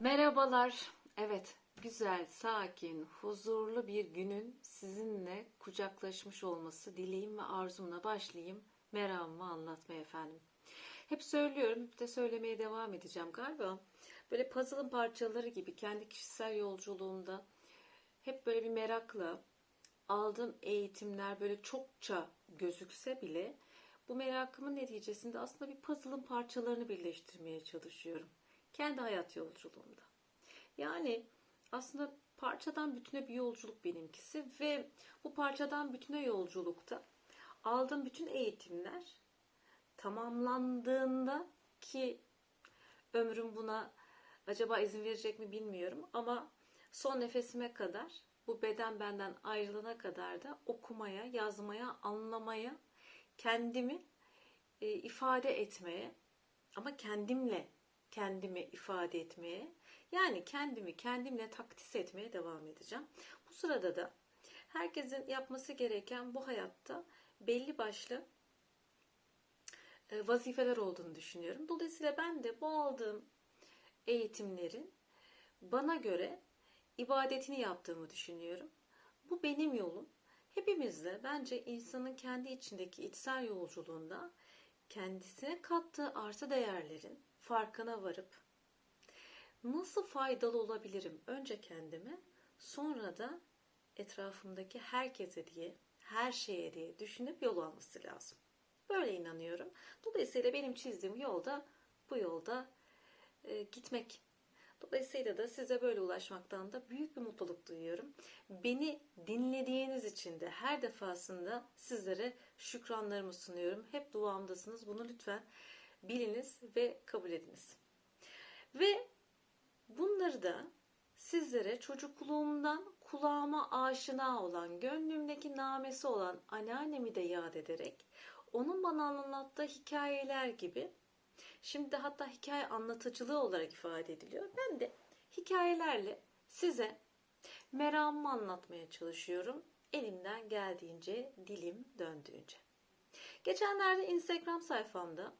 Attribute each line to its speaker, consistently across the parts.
Speaker 1: Merhabalar. Evet, güzel, sakin, huzurlu bir günün sizinle kucaklaşmış olması dileğim ve arzumla başlayayım meramımı anlatmaya efendim. Hep söylüyorum, hep de söylemeye devam edeceğim galiba. Böyle puzzle'ın parçaları gibi kendi kişisel yolculuğumda hep böyle bir merakla aldığım eğitimler böyle çokça gözükse bile bu merakımın neticesinde aslında bir puzzle'ın parçalarını birleştirmeye çalışıyorum. Kendi hayat yolculuğumda. Yani aslında parçadan bütüne bir yolculuk benimkisi ve bu parçadan bütüne yolculukta aldığım bütün eğitimler tamamlandığında ki ömrüm buna acaba izin verecek mi bilmiyorum ama son nefesime kadar bu beden benden ayrılana kadar da okumaya, yazmaya, anlamaya, kendimi e, ifade etmeye ama kendimle kendimi ifade etmeye yani kendimi kendimle takdis etmeye devam edeceğim. Bu sırada da herkesin yapması gereken bu hayatta belli başlı e, vazifeler olduğunu düşünüyorum. Dolayısıyla ben de bu aldığım eğitimlerin bana göre ibadetini yaptığımı düşünüyorum. Bu benim yolum. Hepimizde bence insanın kendi içindeki içsel yolculuğunda kendisine kattığı artı değerlerin farkına varıp nasıl faydalı olabilirim önce kendime sonra da etrafımdaki herkese diye her şeye diye düşünüp yol alması lazım. Böyle inanıyorum. Dolayısıyla benim çizdiğim yolda bu yolda e, gitmek. Dolayısıyla da size böyle ulaşmaktan da büyük bir mutluluk duyuyorum. Beni dinlediğiniz için de her defasında sizlere şükranlarımı sunuyorum. Hep duamdasınız. Bunu lütfen biliniz ve kabul ediniz. Ve bunları da sizlere çocukluğumdan kulağıma aşina olan, gönlümdeki namesi olan anneannemi de yad ederek onun bana anlattığı hikayeler gibi şimdi hatta hikaye anlatıcılığı olarak ifade ediliyor. Ben de hikayelerle size meramımı anlatmaya çalışıyorum. Elimden geldiğince, dilim döndüğünce. Geçenlerde Instagram sayfamda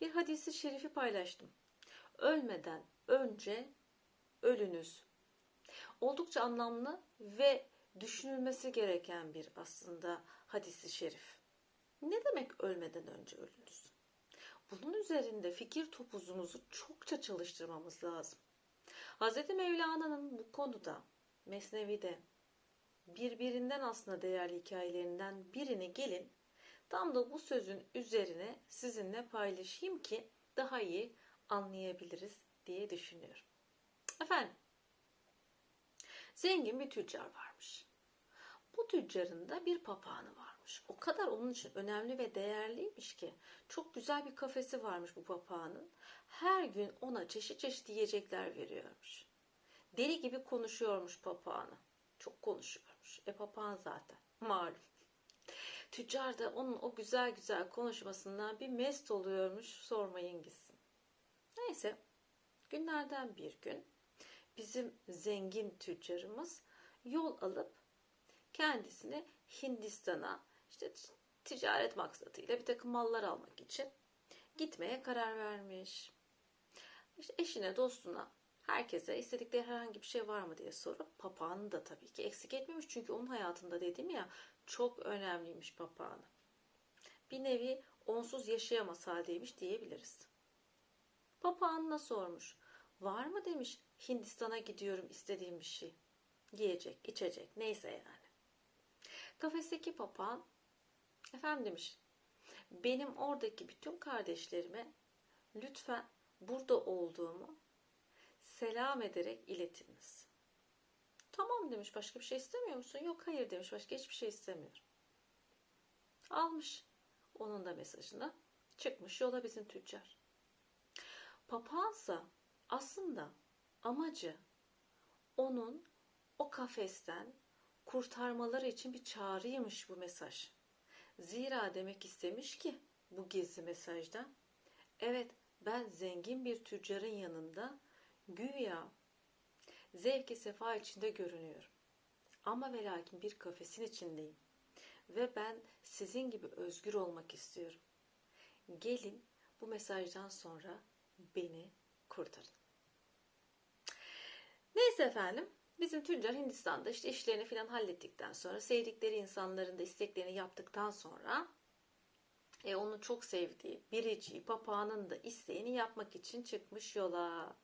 Speaker 1: bir hadisi şerifi paylaştım. Ölmeden önce ölünüz. Oldukça anlamlı ve düşünülmesi gereken bir aslında hadisi şerif. Ne demek ölmeden önce ölünüz? Bunun üzerinde fikir topuzumuzu çokça çalıştırmamız lazım. Hz. Mevlana'nın bu konuda Mesnevi'de birbirinden aslında değerli hikayelerinden birini gelin tam da bu sözün üzerine sizinle paylaşayım ki daha iyi anlayabiliriz diye düşünüyorum. Efendim, zengin bir tüccar varmış. Bu tüccarın da bir papağanı varmış. O kadar onun için önemli ve değerliymiş ki çok güzel bir kafesi varmış bu papağanın. Her gün ona çeşit çeşit yiyecekler veriyormuş. Deli gibi konuşuyormuş papağanı. Çok konuşuyormuş. E papağan zaten malum. Tüccar da onun o güzel güzel konuşmasından bir mest oluyormuş sormayın gitsin. Neyse günlerden bir gün bizim zengin tüccarımız yol alıp kendisini Hindistan'a işte ticaret maksatıyla bir takım mallar almak için gitmeye karar vermiş. İşte eşine, dostuna, herkese istedikleri herhangi bir şey var mı diye sorup papağanı da tabii ki eksik etmemiş. Çünkü onun hayatında dedim ya çok önemliymiş papağanı. Bir nevi onsuz yaşayamaz haldeymiş diyebiliriz. Papağanına sormuş. Var mı demiş Hindistan'a gidiyorum istediğim bir şey. Yiyecek, içecek neyse yani. Kafesteki papağan efendim demiş benim oradaki bütün kardeşlerime lütfen burada olduğumu selam ederek iletiniz. Tamam demiş başka bir şey istemiyor musun? Yok hayır demiş başka hiçbir şey istemiyorum. Almış onun da mesajını çıkmış yola bizim tüccar. Papağansa aslında amacı onun o kafesten kurtarmaları için bir çağrıymış bu mesaj. Zira demek istemiş ki bu gizli mesajda evet ben zengin bir tüccarın yanında güya zevki sefa içinde görünüyorum. Ama ve lakin bir kafesin içindeyim. Ve ben sizin gibi özgür olmak istiyorum. Gelin bu mesajdan sonra beni kurtarın. Neyse efendim. Bizim tüccar Hindistan'da işte işlerini falan hallettikten sonra sevdikleri insanların da isteklerini yaptıktan sonra e, onu çok sevdiği biriciği papağanın da isteğini yapmak için çıkmış yola.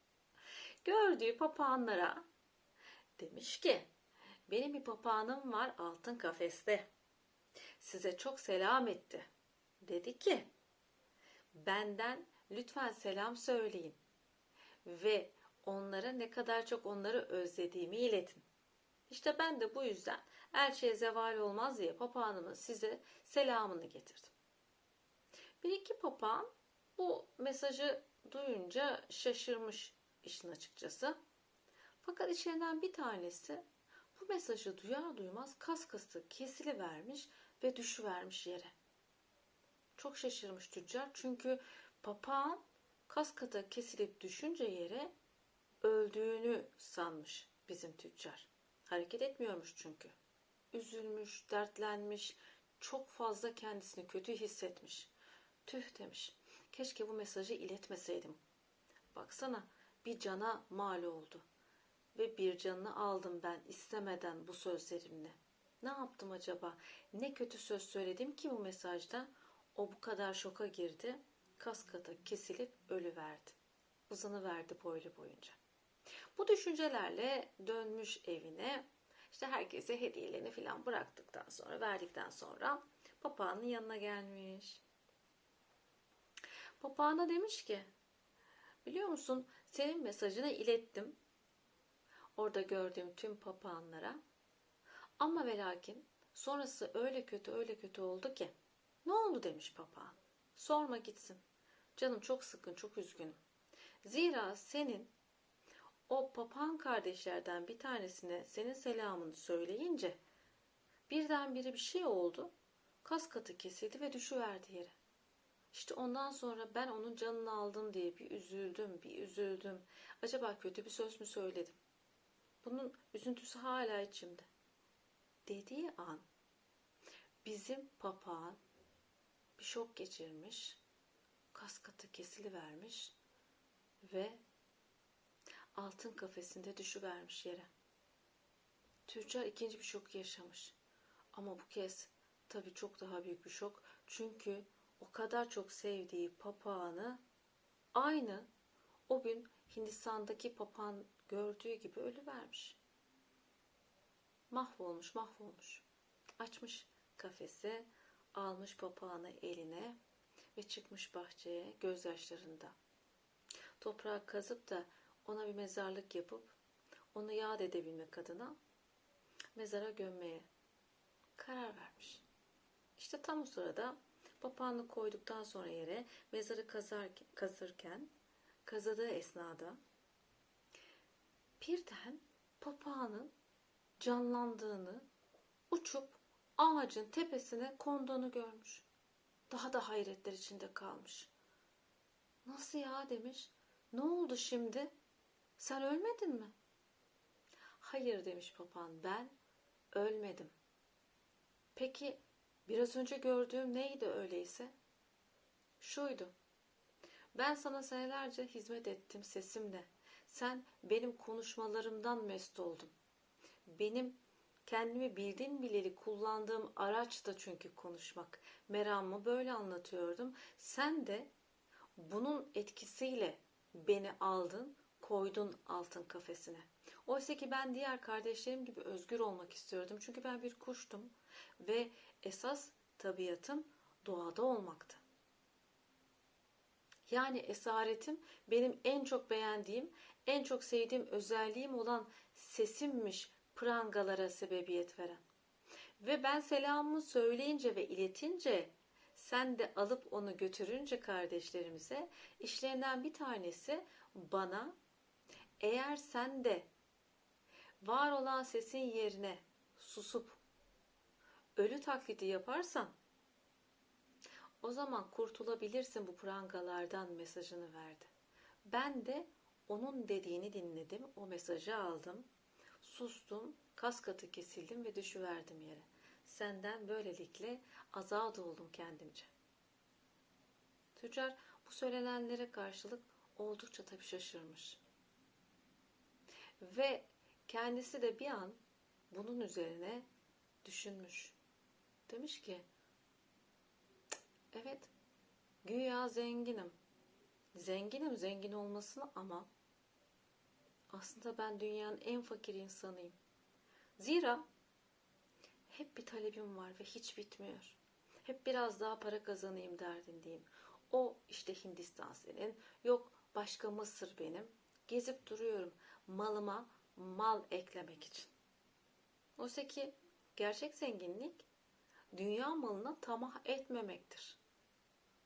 Speaker 1: Gördüğü papağanlara demiş ki benim bir papağanım var altın kafeste. Size çok selam etti. Dedi ki benden lütfen selam söyleyin ve onlara ne kadar çok onları özlediğimi iletin. İşte ben de bu yüzden her şeye zeval olmaz diye papağanımın size selamını getirdim. Bir iki papağan bu mesajı duyunca şaşırmış işin açıkçası. Fakat içlerinden bir tanesi bu mesajı duyar duymaz kas kası kesili vermiş ve düşüvermiş yere. Çok şaşırmış tüccar çünkü papağan kas kata kesilip düşünce yere öldüğünü sanmış bizim tüccar. Hareket etmiyormuş çünkü. Üzülmüş, dertlenmiş, çok fazla kendisini kötü hissetmiş. Tüh demiş. Keşke bu mesajı iletmeseydim. Baksana bir cana mal oldu. Ve bir canını aldım ben istemeden bu sözlerimle. Ne yaptım acaba? Ne kötü söz söyledim ki bu mesajda? O bu kadar şoka girdi. Kaskata kesilip ölüverdi. Uzanıverdi boylu boyunca. Bu düşüncelerle dönmüş evine. İşte herkese hediyelerini falan bıraktıktan sonra, verdikten sonra papağanın yanına gelmiş. Papağana demiş ki, biliyor musun senin mesajını ilettim. Orada gördüğüm tüm papağanlara. Ama ve lakin sonrası öyle kötü öyle kötü oldu ki. Ne oldu demiş papağan. Sorma gitsin. Canım çok sıkın çok üzgünüm. Zira senin o papağan kardeşlerden bir tanesine senin selamını söyleyince birdenbire bir şey oldu. Kas katı kesildi ve düşüverdi yere. İşte ondan sonra ben onun canını aldım diye bir üzüldüm, bir üzüldüm. Acaba kötü bir söz mü söyledim? Bunun üzüntüsü hala içimde. Dediği an bizim papağan bir şok geçirmiş, kas katı kesilivermiş ve altın kafesinde düşüvermiş yere. Tüccar ikinci bir şok yaşamış. Ama bu kez tabii çok daha büyük bir şok. Çünkü o kadar çok sevdiği papağanı aynı o gün Hindistan'daki papağan gördüğü gibi ölüvermiş. Mahvolmuş, mahvolmuş. Açmış kafesi, almış papağanı eline ve çıkmış bahçeye gözyaşlarında. Toprağı kazıp da ona bir mezarlık yapıp onu yad edebilmek adına mezara gömmeye karar vermiş. İşte tam o sırada papağanı koyduktan sonra yere mezarı kazar, kazırken kazıdığı esnada birden papağanın canlandığını uçup ağacın tepesine konduğunu görmüş. Daha da hayretler içinde kalmış. Nasıl ya demiş. Ne oldu şimdi? Sen ölmedin mi? Hayır demiş papağan ben ölmedim. Peki biraz önce gördüğüm neydi öyleyse? Şuydu. Ben sana senelerce hizmet ettim sesimle. Sen benim konuşmalarımdan mest oldun. Benim kendimi bildiğin bileli kullandığım araç da çünkü konuşmak. Meramımı böyle anlatıyordum. Sen de bunun etkisiyle beni aldın, koydun altın kafesine. Oysa ki ben diğer kardeşlerim gibi özgür olmak istiyordum. Çünkü ben bir kuştum ve esas tabiatım doğada olmaktı. Yani esaretim benim en çok beğendiğim, en çok sevdiğim özelliğim olan sesimmiş prangalara sebebiyet veren. Ve ben selamımı söyleyince ve iletince sen de alıp onu götürünce kardeşlerimize işlerinden bir tanesi bana eğer sen de var olan sesin yerine susup ölü taklidi yaparsan o zaman kurtulabilirsin bu prangalardan mesajını verdi. Ben de onun dediğini dinledim, o mesajı aldım, sustum, kas katı kesildim ve düşüverdim yere. Senden böylelikle azat oldum kendimce. Tüccar bu söylenenlere karşılık oldukça tabii şaşırmış. Ve kendisi de bir an bunun üzerine düşünmüş. Demiş ki, evet güya zenginim. Zenginim zengin olmasına ama aslında ben dünyanın en fakir insanıyım. Zira hep bir talebim var ve hiç bitmiyor. Hep biraz daha para kazanayım derdindeyim. O işte Hindistan senin, yok başka Mısır benim. Gezip duruyorum malıma mal eklemek için. Oysa ki gerçek zenginlik dünya malına tamah etmemektir.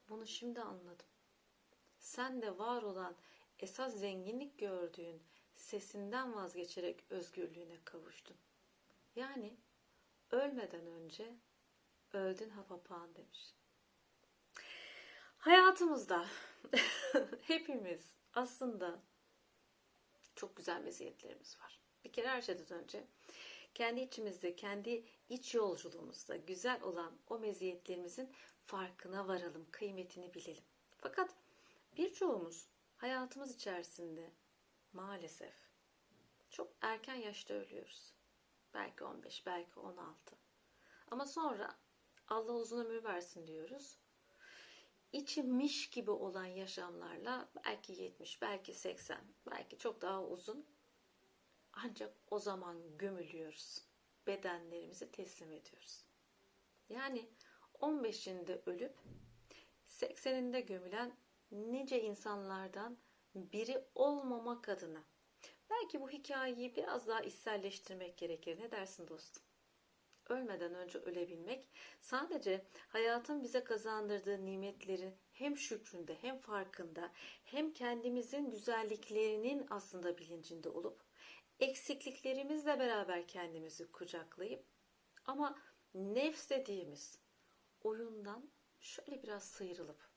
Speaker 1: Bunu şimdi anladım. Sen de var olan esas zenginlik gördüğün sesinden vazgeçerek özgürlüğüne kavuştun. Yani ölmeden önce öldün ha papağan demiş. Hayatımızda hepimiz aslında çok güzel meziyetlerimiz var. Bir kere her şeyden önce kendi içimizde, kendi iç yolculuğumuzda güzel olan o meziyetlerimizin farkına varalım, kıymetini bilelim. Fakat birçoğumuz hayatımız içerisinde maalesef çok erken yaşta ölüyoruz. Belki 15, belki 16. Ama sonra Allah uzun ömür versin diyoruz. İçmiş gibi olan yaşamlarla belki 70, belki 80, belki çok daha uzun. Ancak o zaman gömülüyoruz. Bedenlerimizi teslim ediyoruz. Yani 15'inde ölüp 80'inde gömülen nice insanlardan biri olmamak adına. Belki bu hikayeyi biraz daha içselleştirmek gerekir. Ne dersin dostum? Ölmeden önce ölebilmek sadece hayatın bize kazandırdığı nimetleri hem şükründe hem farkında hem kendimizin güzelliklerinin aslında bilincinde olup eksikliklerimizle beraber kendimizi kucaklayıp ama nefs dediğimiz oyundan şöyle biraz sıyrılıp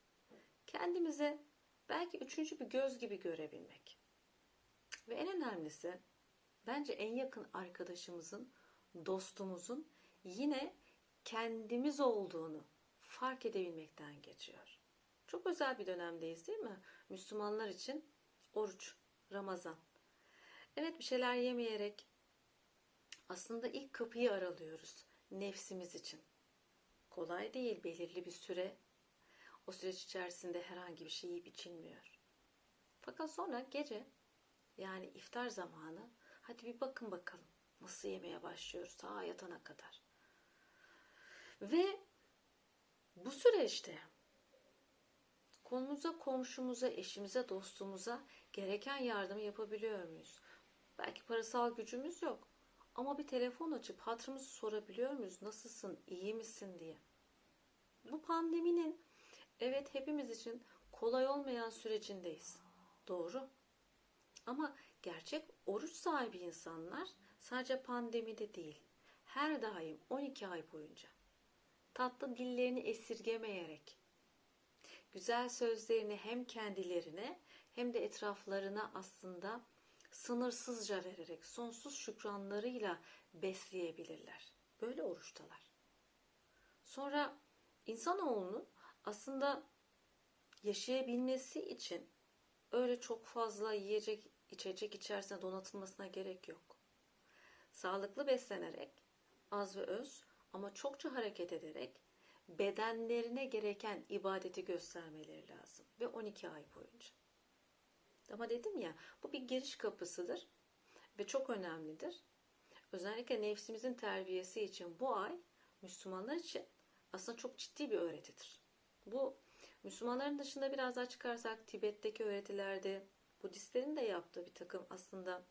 Speaker 1: kendimize belki üçüncü bir göz gibi görebilmek. Ve en önemlisi bence en yakın arkadaşımızın, dostumuzun yine kendimiz olduğunu fark edebilmekten geçiyor. Çok özel bir dönemdeyiz değil mi? Müslümanlar için oruç, Ramazan. Evet bir şeyler yemeyerek aslında ilk kapıyı aralıyoruz nefsimiz için. Kolay değil belirli bir süre. O süreç içerisinde herhangi bir şey yiyip içilmiyor. Fakat sonra gece yani iftar zamanı hadi bir bakın bakalım nasıl yemeye başlıyoruz ta yatana kadar. Ve bu süreçte konumuza, komşumuza, eşimize, dostumuza gereken yardımı yapabiliyor muyuz? Belki parasal gücümüz yok. Ama bir telefon açıp hatırımızı sorabiliyor muyuz? Nasılsın, iyi misin diye. Bu pandeminin evet hepimiz için kolay olmayan sürecindeyiz. Doğru. Ama gerçek oruç sahibi insanlar sadece pandemide değil, her daim 12 ay boyunca tatlı dillerini esirgemeyerek güzel sözlerini hem kendilerine hem de etraflarına aslında sınırsızca vererek sonsuz şükranlarıyla besleyebilirler. Böyle oruçtalar. Sonra insanoğlunun aslında yaşayabilmesi için öyle çok fazla yiyecek, içecek içerisine donatılmasına gerek yok. Sağlıklı beslenerek, az ve öz ama çokça hareket ederek bedenlerine gereken ibadeti göstermeleri lazım. Ve 12 ay boyunca. Ama dedim ya bu bir giriş kapısıdır ve çok önemlidir. Özellikle nefsimizin terbiyesi için bu ay Müslümanlar için aslında çok ciddi bir öğretidir. Bu Müslümanların dışında biraz daha çıkarsak Tibet'teki öğretilerde Budistlerin de yaptığı bir takım aslında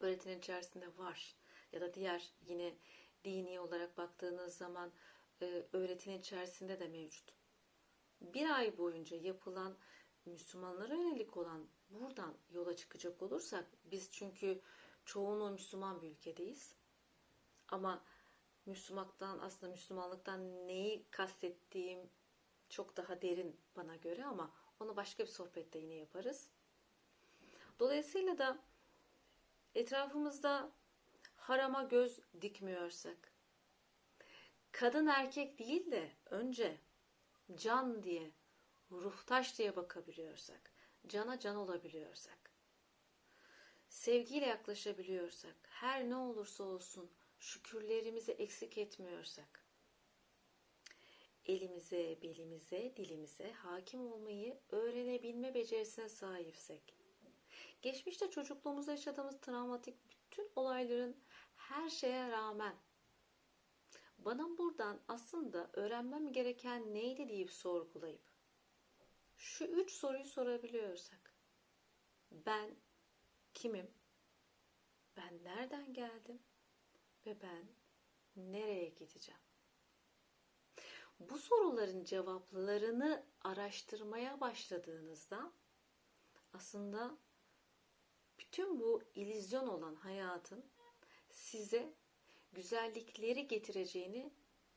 Speaker 1: öğretinin içerisinde var. Ya da diğer yine dini olarak baktığınız zaman e, öğretinin içerisinde de mevcut. Bir ay boyunca yapılan Müslümanlara yönelik olan buradan yola çıkacak olursak biz çünkü çoğunluğu Müslüman bir ülkedeyiz. Ama Müslümanlıktan aslında Müslümanlıktan neyi kastettiğim çok daha derin bana göre ama onu başka bir sohbette yine yaparız. Dolayısıyla da etrafımızda harama göz dikmiyorsak, kadın erkek değil de önce can diye, ruhtaş diye bakabiliyorsak, cana can olabiliyorsak, sevgiyle yaklaşabiliyorsak, her ne olursa olsun şükürlerimizi eksik etmiyorsak, elimize, belimize, dilimize hakim olmayı öğrenebilme becerisine sahipsek, geçmişte çocukluğumuzda yaşadığımız travmatik bütün olayların her şeye rağmen bana buradan aslında öğrenmem gereken neydi deyip sorgulayıp şu üç soruyu sorabiliyorsak ben kimim? Ben nereden geldim? Ve ben nereye gideceğim? Bu soruların cevaplarını araştırmaya başladığınızda aslında bütün bu ilizyon olan hayatın size güzellikleri getireceğini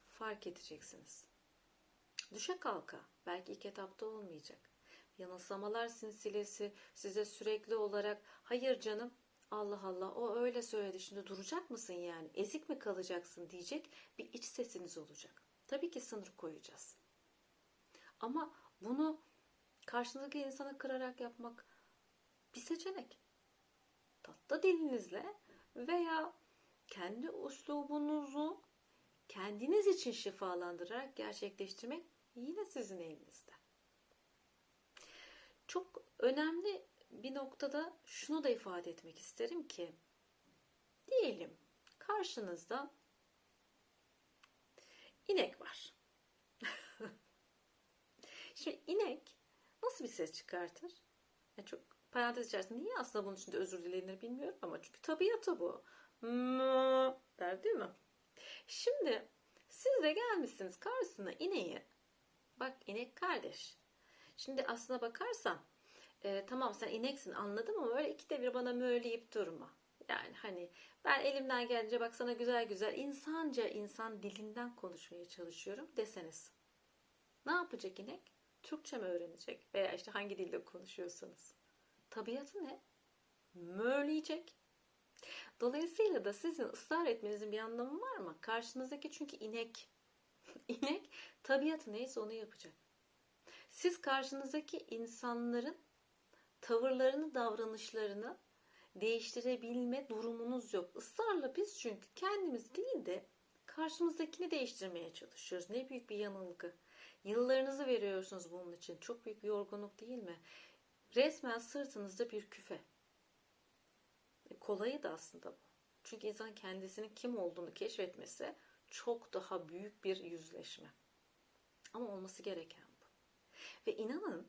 Speaker 1: fark edeceksiniz. Düşe kalka belki ilk etapta olmayacak. Yanılsamalar sinsilesi size sürekli olarak hayır canım Allah Allah o öyle söyledi şimdi duracak mısın yani ezik mi kalacaksın diyecek bir iç sesiniz olacak. Tabii ki sınır koyacağız. Ama bunu karşınızdaki insana kırarak yapmak bir seçenek. Tatlı dilinizle veya kendi uslubunuzu kendiniz için şifalandırarak gerçekleştirmek yine sizin elinizde. Çok önemli bir noktada şunu da ifade etmek isterim ki diyelim karşınızda inek var. Şimdi inek nasıl bir ses çıkartır? Yani çok parantez içerisinde niye aslında bunun içinde özür dilenir bilmiyorum ama çünkü tabiatı bu. Mı der değil mi? Şimdi siz de gelmişsiniz karşısına ineği. Bak inek kardeş. Şimdi aslına bakarsan e, tamam sen ineksin anladım ama öyle ikide bir bana möyleyip durma. Yani hani ben elimden gelince bak sana güzel güzel insanca insan dilinden konuşmaya çalışıyorum deseniz. Ne yapacak inek? Türkçe mi öğrenecek? Veya işte hangi dilde konuşuyorsanız. Tabiatı ne? Möyleyecek. Dolayısıyla da sizin ısrar etmenizin bir anlamı var mı? Karşınızdaki çünkü inek. inek tabiatı neyse onu yapacak. Siz karşınızdaki insanların tavırlarını, davranışlarını değiştirebilme durumunuz yok. Israrla biz çünkü kendimiz değil de karşımızdakini değiştirmeye çalışıyoruz. Ne büyük bir yanılgı. Yıllarınızı veriyorsunuz bunun için. Çok büyük bir yorgunluk değil mi? Resmen sırtınızda bir küfe. E, kolayı da aslında bu. Çünkü insan kendisinin kim olduğunu keşfetmesi çok daha büyük bir yüzleşme. Ama olması gereken bu. Ve inanın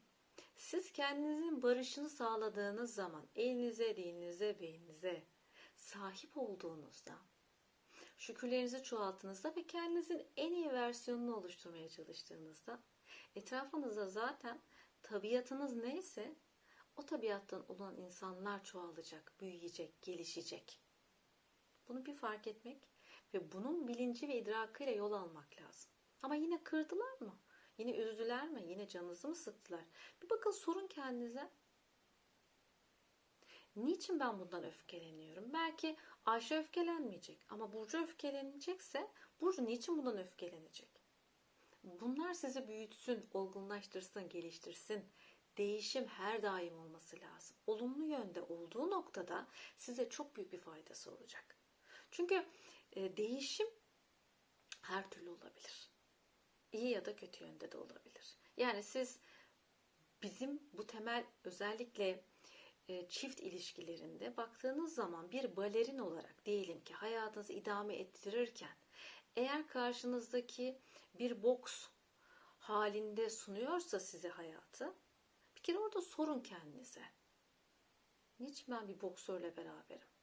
Speaker 1: siz kendinizin barışını sağladığınız zaman elinize, dilinize, beyninize sahip olduğunuzda şükürlerinizi çoğalttığınızda ve kendinizin en iyi versiyonunu oluşturmaya çalıştığınızda etrafınızda zaten tabiatınız neyse o tabiattan olan insanlar çoğalacak, büyüyecek, gelişecek. Bunu bir fark etmek ve bunun bilinci ve idrakıyla yol almak lazım. Ama yine kırdılar mı? Yine üzdüler mi? Yine canınızı mı sıktılar? Bir bakın sorun kendinize. Niçin ben bundan öfkeleniyorum? Belki Ayşe öfkelenmeyecek ama Burcu öfkelenecekse Burcu niçin bundan öfkelenecek? Bunlar sizi büyütsün, olgunlaştırsın, geliştirsin. Değişim her daim olması lazım. Olumlu yönde olduğu noktada size çok büyük bir faydası olacak. Çünkü e, değişim her türlü olabilir. İyi ya da kötü yönde de olabilir. Yani siz bizim bu temel özellikle e, çift ilişkilerinde baktığınız zaman bir balerin olarak diyelim ki hayatınızı idame ettirirken eğer karşınızdaki bir boks halinde sunuyorsa size hayatı bir kere orada sorun kendinize. Niçin ben bir boksörle beraberim?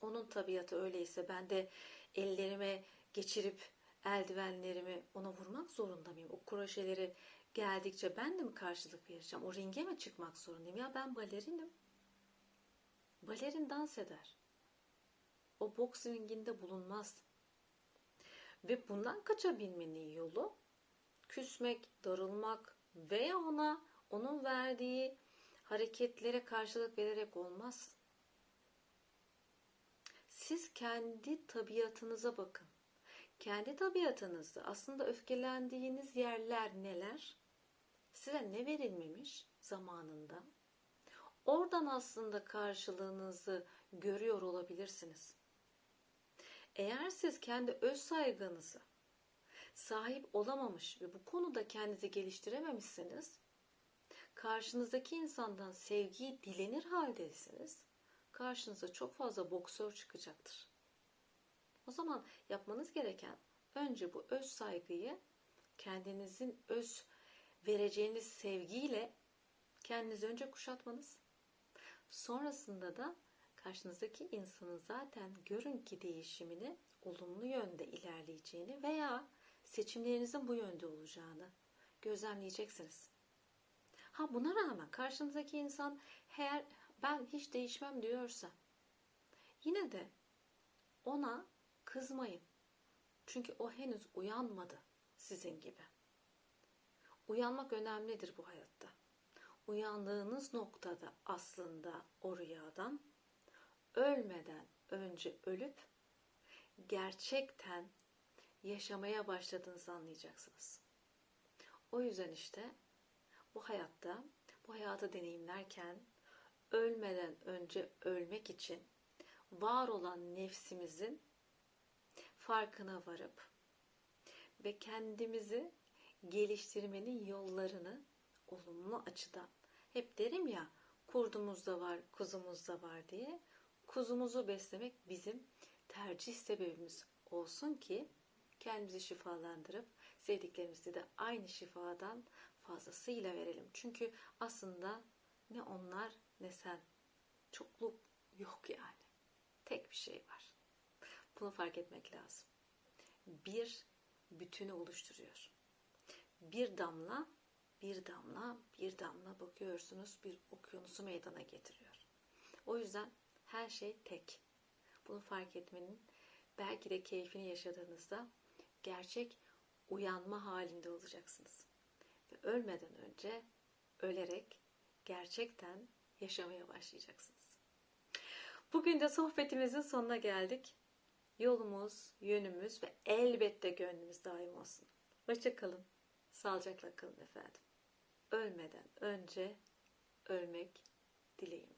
Speaker 1: Onun tabiatı öyleyse ben de ellerime geçirip eldivenlerimi ona vurmak zorunda mıyım? O kroşeleri geldikçe ben de mi karşılık vereceğim? O ringe mi çıkmak zorundayım? Ya ben balerinim. Balerin dans eder. O boks ringinde bulunmaz. Ve bundan kaçabilmenin yolu küsmek, darılmak veya ona onun verdiği hareketlere karşılık vererek olmaz. Siz kendi tabiatınıza bakın. Kendi tabiatınızda aslında öfkelendiğiniz yerler neler? Size ne verilmemiş zamanında? Oradan aslında karşılığınızı görüyor olabilirsiniz. Eğer siz kendi öz saygınızı sahip olamamış ve bu konuda kendinizi geliştirememişseniz, karşınızdaki insandan sevgiyi dilenir haldeyseniz, karşınıza çok fazla boksör çıkacaktır. O zaman yapmanız gereken önce bu öz saygıyı kendinizin öz vereceğiniz sevgiyle kendinizi önce kuşatmanız. Sonrasında da karşınızdaki insanın zaten görün ki değişimini olumlu yönde ilerleyeceğini veya seçimlerinizin bu yönde olacağını gözlemleyeceksiniz. Ha buna rağmen karşınızdaki insan eğer ben hiç değişmem diyorsa yine de ona kızmayın. Çünkü o henüz uyanmadı sizin gibi. Uyanmak önemlidir bu hayatta. Uyandığınız noktada aslında o rüyadan ölmeden önce ölüp gerçekten yaşamaya başladığınızı anlayacaksınız. O yüzden işte bu hayatta, bu hayatı deneyimlerken ölmeden önce ölmek için var olan nefsimizin farkına varıp ve kendimizi geliştirmenin yollarını olumlu açıdan hep derim ya kurdumuz da var, kuzumuz da var diye kuzumuzu beslemek bizim tercih sebebimiz olsun ki kendimizi şifalandırıp sevdiklerimizi de aynı şifadan fazlasıyla verelim. Çünkü aslında ne onlar ne sen çokluk yok yani. Tek bir şey var. Bunu fark etmek lazım. Bir bütünü oluşturuyor. Bir damla, bir damla, bir damla bakıyorsunuz bir okyanusu meydana getiriyor. O yüzden her şey tek. Bunu fark etmenin belki de keyfini yaşadığınızda gerçek uyanma halinde olacaksınız. Ve ölmeden önce ölerek gerçekten yaşamaya başlayacaksınız. Bugün de sohbetimizin sonuna geldik. Yolumuz, yönümüz ve elbette gönlümüz daim olsun. Hoşçakalın. Sağlıcakla kalın efendim. Ölmeden önce ölmek dileğim.